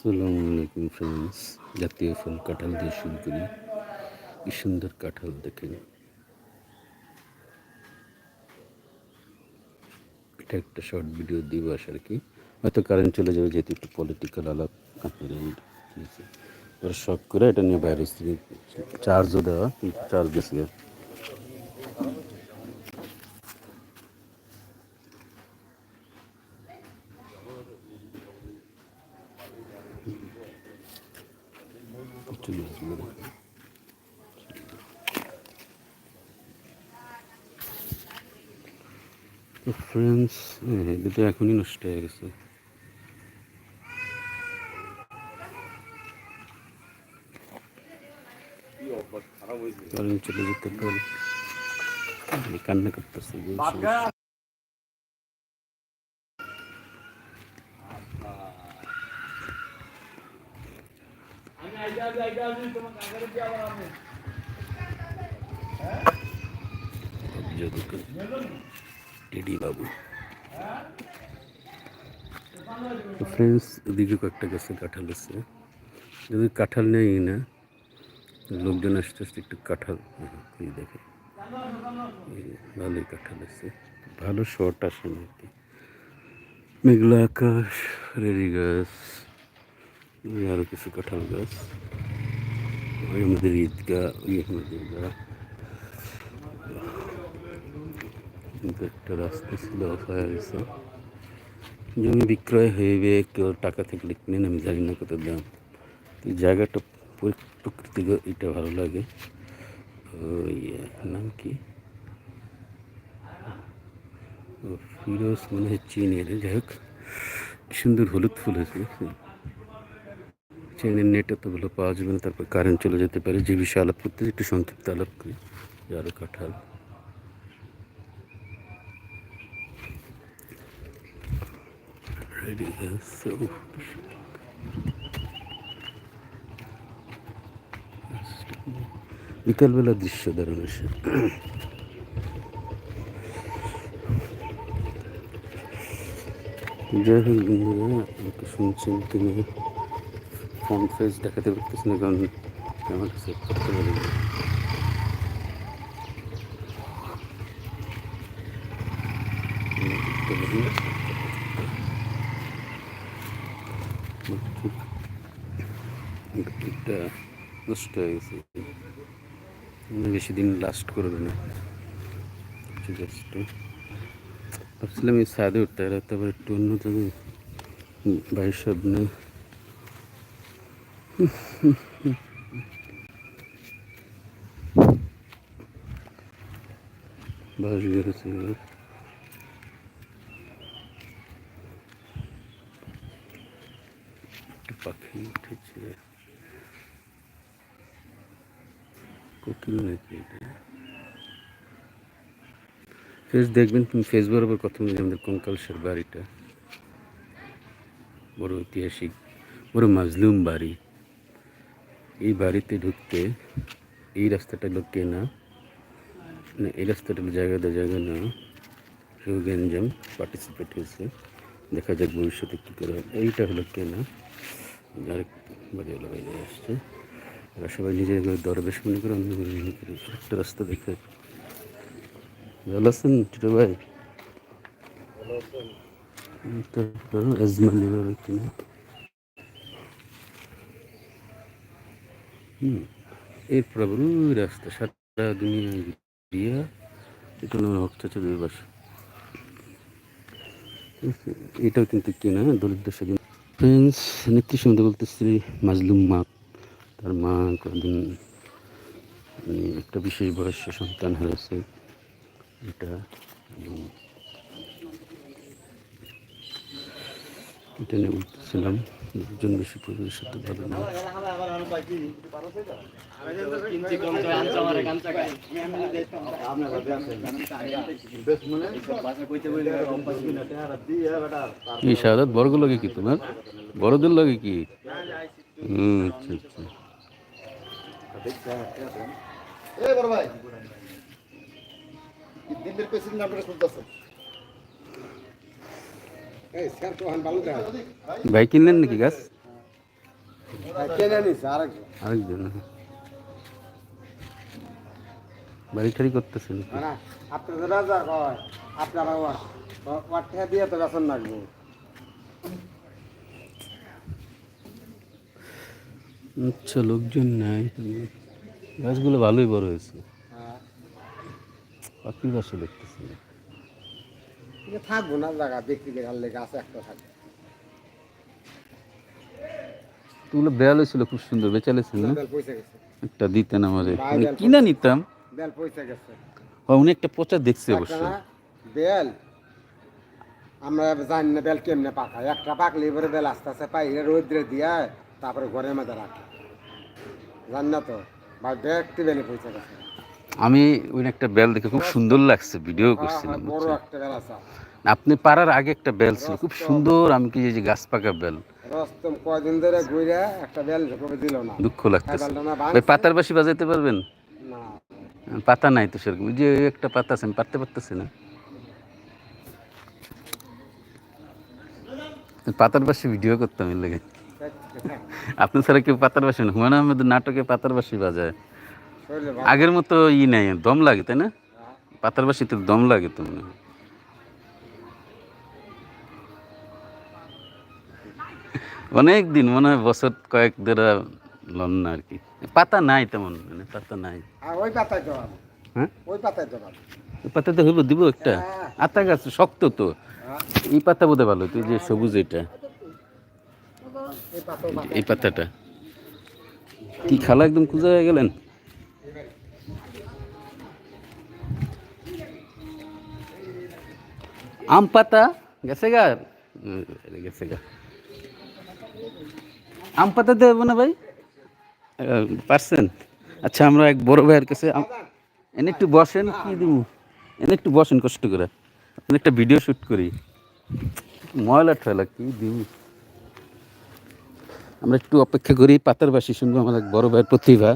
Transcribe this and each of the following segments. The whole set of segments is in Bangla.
আসসালামু আলাইকুম ফ্রেন্ডস জাতীয় ফল কাঁঠাল দিয়ে শুরু করি। কি সুন্দর কাঁঠাল দেখেন। এটা একটা শর্ট ভিডিও দিব আর কি হয়তো কারেন্ট চলে যাবে, যেহেতু একটু পলিটিক্যাল আলাপ ওরা শখ করে এটা নিয়ে বাইরে চার্জও দেওয়া চার্জ গেছে তো ফ্রেন্ডস এটা তো এখনই নষ্ট হয়ে গেছে। কারণ চলে যেতে পারে। আমি করতেছে টেডি বাবু ফ্রেন্ডস এদিকে কয়েকটা গাছে কাঁঠাল আছে। যদি কাঁঠাল নেই না, লোকজন আস্তে আস্তে একটু কাঁঠাল দেখে। ভালোই কাঁঠাল আছে। ভালো শর্ট আসে না আর কি। মেঘলা আকাশ, রেডি গাছ। আরও কিছু কাঁঠাল গাছ ওই আমাদের ঈদগাহ ওই আমাদের ঈদগাহ কিন্তু একটা রাস্তা ছিল অফ জমি বিক্রয় হইবে কেউ টাকা থেকে কিনেন আমি জানি না কত দাম তো জায়গাটা পরি- প্রকৃতি এটা ভালো লাগে নাম কি ফিরোজ মনে হয় চিনের যাই হোক সুন্দর হলুদ ফুল হয়েছে চেনের নেট এত ভালো পাওয়া যাবে না, তারপর কারেন্ট চলে যেতে পারে, যে বিষয়ে আলাপ করতে একটু সংক্ষিপ্ত আলাপ করি আরও কাঁঠাল. বিকালবেলা দৃশ্য দারুণ আসে যাই হোক বন্ধুরা শুনছেন তিনি ফোন ফেস দেখাতে পারতেছি না, কারণ আমার কাছে করতে পারি নষ্ট হয়ে গেছে। বেশি দিন লাস্ট করবে না। ভাবছিলাম এই সাদে উঠতে গেলে তারপর একটু অন্য জায়গায় বাইশ সামনে বাস বেরোচ্ছে এবার। পাখি উঠেছে। কোকিল নাকি এটা? ফেস দেখবেন তুমি ফেস বরাবর কথা বলি আমাদের কঙ্কালসের বাড়িটা। বড় ঐতিহাসিক, বড় মাজলুম বাড়ি। এই বাড়িতে ঢুকতে এই রাস্তাটা হলো কেনা না এই রাস্তাটা হলো জায়গা দেওয়া জায়গা না। কেউ গ্যাঞ্জাম পার্টিসিপেট হয়েছে। দেখা যাক ভবিষ্যতে কী করে। এইটা হলো কেনা আরেক বাড়ি হলো বাইরে আসছে। এরা সবাই নিজের দরবেশ মনে করে অন্য মনে করে। একটা রাস্তা দেখে। ভালো আছেন ছোট ভাই? আজমালি বাবা কিনা? হুম এরপর আবার ওই রাস্তা সারা দুনিয়া দিয়া এটা হলো আমার হক চাচাদের বাসা? এটাও কিন্তু কেনা দরিদ্র সেদিন ফ্রেন্ডস নেত্রী সন্ধ্যে বলতেছি, মাজলুম মা, তার মা কদিন মানে একটা বিশেষ বয়স্ক সন্তান হয়েছে, এটা এটা নিয়ে একজন বেশি পরিবারের সাথে ভালো না। কি শাহাদাত, বড়গুলো লাগে কি তোমার? বড়দের লাগে কি? আচ্ছা আচ্ছা। দিল্লির প্রেসিডেন্ট আপনারা খুঁজতেছে এই স্যার তো হান ভালো দেখা ভাই কিনলেন নাকি গাছ? নিছে আরেকজন। বাড়ি ঠাড়ি করতেছেন না রাজা কয় আপনারা দিয়ে তো বেতন লাগবো। আচ্ছা লোকজন নাই। গাছগুলো ভালোই বড় হয়েছে। হ্যাঁ। পাখির বাসা দেখতেছি। থাকব না জায়গা বিক্রি দেখার লেগে আছে একটা থাকবে তুগুলো বেয়াল হয়েছিল খুব সুন্দর বেচালেছিল না? বেল একটা দিতেন আমারে। বেল কিনা নিতাম? বেল পয়সা গেছে। উনি একটা পচা দেখছে অবশ্য। বেল আমরা জানি না বেল কেমনে পাকায়। একটা পাকলে এবারে বেল আস্তে আস্তে পাই রোদ্রে দিয়ে তারপরে ঘরের মধ্যে রাখে। জানি না তো। ভাই দেখতে বেলে পয়সা গেছে। আমি ওই একটা বেল দেখে খুব সুন্দর লাগছে ভিডিও হ্যাঁ, করছিলাম হ্যাঁ, আছে। আপনি পাড়ার আগে একটা বেল ছিল খুব সুন্দর আমি কি যে গাছ পাকা বেল? কয়দিন ধরে একটা বেল দিল না। দুঃখ লাগতেছে। না ভাই ভাঙছে। পাতার বাসি বাজাইতে পারবেন? পাতা নাই তো সেরকম ওই যে একটা পাতা আছে আমি পারতে পারতেছি না। পাতার বাসি ভিডিও করতাম এর লেগে। আপনি ছাড়া কেউ পাতার বাসি না। হুমায়ুন আহমেদের নাটকে পাতার বাসি বাজায়। আগের মতো ই নাই দম লাগে তাই না? পাতার বাসিতে দম লাগে তো মনে হয়। অনেক দিন মনে হয় বছর কয়েক ধরে লন না আর কি। পাতা নাই তেমন মানে পাতা নাই। ওই পাতায় জবাব হ্যাঁ? ওই পাতায় জবাব এই পাতাতে হইব দিব একটা। আতা গাছ শক্ত তো। এই পাতা বোধহয় ভালো তুই যে সবুজ এটা। এই পাতাটা। কি খালা একদম খুঁজা হয়ে গেলেন? আম পাতা, গেছে গা? গেছে গা। আম পাতা দেবো না ভাই? পারছেন? আচ্ছা আমরা এক বড় ভাইয়ের কাছে এনে একটু বসেন, কি দিব? এনে একটু বসেন, কষ্ট করে। আপনি একটা ভিডিও শুট করি। ময়লা ঠয়লা, কি দিব? আমরা একটু অপেক্ষা করি, পাতার বাসি শুনব আমার এক বড় ভাইয়ের প্রতিভা।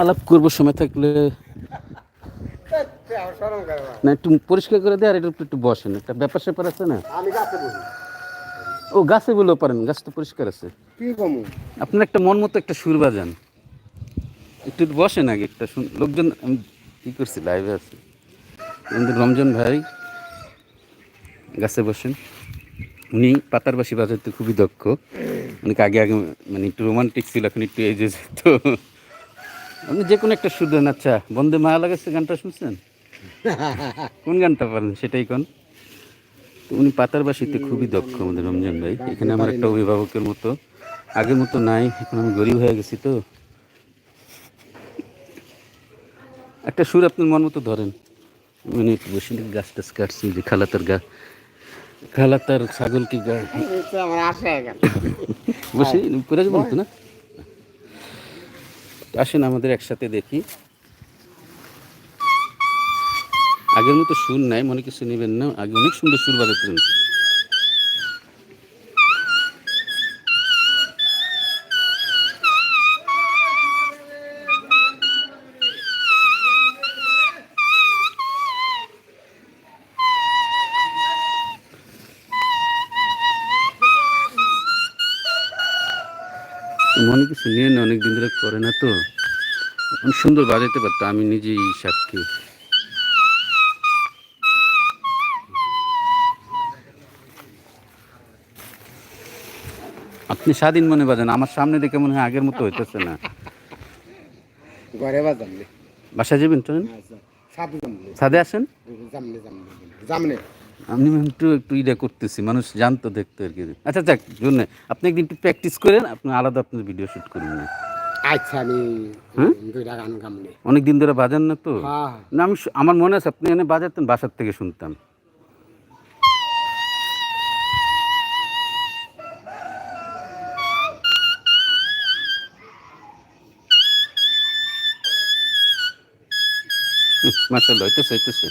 আলাপ করব সময় থাকলে না। একটু পরিষ্কার করে দেয় আর একটু একটু বসেন। একটা ব্যাপার স্যাপার আছে না? ও গাছে বলেও পারেন গাছ তো পরিষ্কার আছে। আপনার একটা মন মতো একটা সুর বাজান। একটু বসেন আগে একটা শুন লোকজন আমি কী করছি লাইভে আছে। আমাদের রমজান ভাই গাছে বসেন। উনি পাতার বাসি বাজাতে খুবই দক্ষ। অনেক আগে আগে মানে একটু রোমান্টিক ছিল এখন একটু এই যে তো আপনি যে কোনো একটা সুর দেন আচ্ছা বন্দে মায়া লাগাচ্ছে গানটা শুনছেন? কোন গানটা পারেন? সেটাই কোন? উনি পাতার বাসিতে খুবই দক্ষ আমাদের রমজান ভাই। এখানে আমার একটা অভিভাবকের মতো। আগের মতো নাই, এখন আমি গরিব হয়ে গেছি তো। একটা সুর আপনার মন মতো ধরেন। মানে একটু বসে গাছ টাছ কাটছি যে খালাতার গা, খালাতার ছাগল কি গা? বসে করে বলতো না? আসেন আমাদের একসাথে দেখি। আগের মতো সুর নাই, মনে কিছু নেবেন না। আগে অনেক সুন্দর সুর বাজাতেন। মনে কিছু নিয়ে না অনেক দিন ধরে করে না তো। অনেক সুন্দর বাজাতে পারতো, আমি নিজেই সাক্ষী। আপনি স্বাধীন মনে বাজান আমার সামনে দেখে মনে হয় আগের মতো হইতেছে না। ঘরে বাসায় যাবেন সাথে জামনে ছাদে আসেন? আমি একটু একটু ইটা করতেছি মানুষ জানতো দেখতো আর কি। আচ্ছা যাক জন্য আপনি একদিন একটু প্র্যাকটিস করেন আপনি আলাদা আপনার ভিডিও শুট করুন না। আচ্ছা আমি গামনে অনেক দিন ধরে বাজান না তো? হ্যাঁ। না আমি আমার মনে আছে আপনি এনে বাজাতেন বাসার থেকে শুনতাম। মার্শাল্লাহ হইতেছে হইতেছে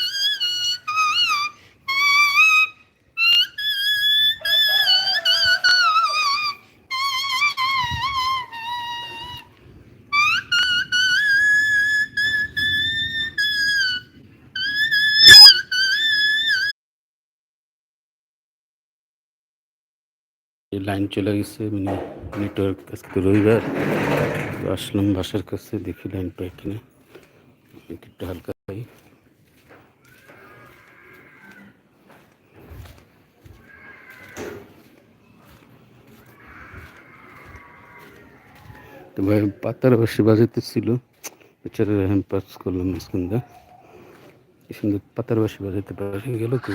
লাইন চলে গেছে মানে নেটওয়ার্ক আজকে রবিবার তো আসলাম বাসার কাছে দেখি লাইন পাই কিনা একটু হালকা পাই তো ভাই পাতার বাসি বাজাতে ছিল। বেচারা হ্যান্ড পাস করলাম মাঝখানটা কি সুন্দর পাতার বাসি বাজাতে পারে। গেল তো।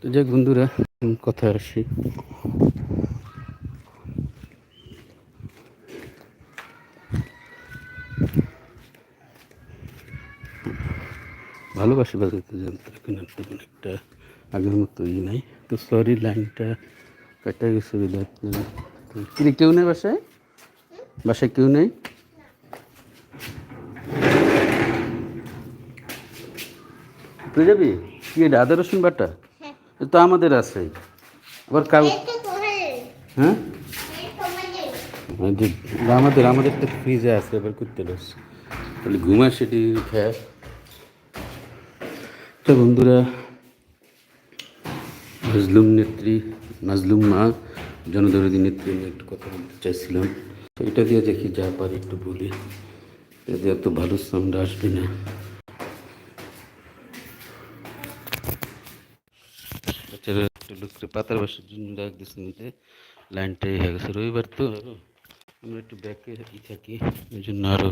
তো যাক বন্ধুরা কথা আসি? ভালোবাসি বাজাতে তেমন একটা আগের মতো ই নাই। তো সরি লাইনটা কাটা গেছে বিদায় কেউ নেই বাসায়? বাসায় কেউ নেই? তুই যাবি? কি আদা রসুন বাটা? তো আমাদের আছে। আবার কাল হ্যাঁ? আমাদের আমাদের তো ফ্রিজে আছে এবার করতে রস তাহলে ঘুমা সেটি খেয়ে। তো বন্ধুরা মাজলুম নেত্রী মাজলুম মা জনদরদী নেত্রী নিয়ে একটু কথা বলতে চাইছিলাম। তো এটা দিয়ে দেখি যা পারি একটু বলি। এটা দিয়ে এত ভালো সাউন্ড আসবে না বাচ্চারা একটু লোককে পাতার বাসার জন্য ডাক দিচ্ছে নিতে লাইনটাই হয়ে গেছে রবিবার তো আরও আমরা একটু ব্যাকে ই থাকি ওই জন্য আরও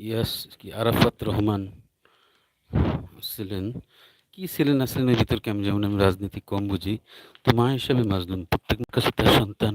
ইয়াস কি আরাফাত রহমান ছিলেন কি ছিলেন আসলেন এর ভিতরকে আমি যেমন আমি রাজনীতি কম বুঝি তো মা হিসাবে মাজলুম প্রত্যেক কাছে তার সন্তান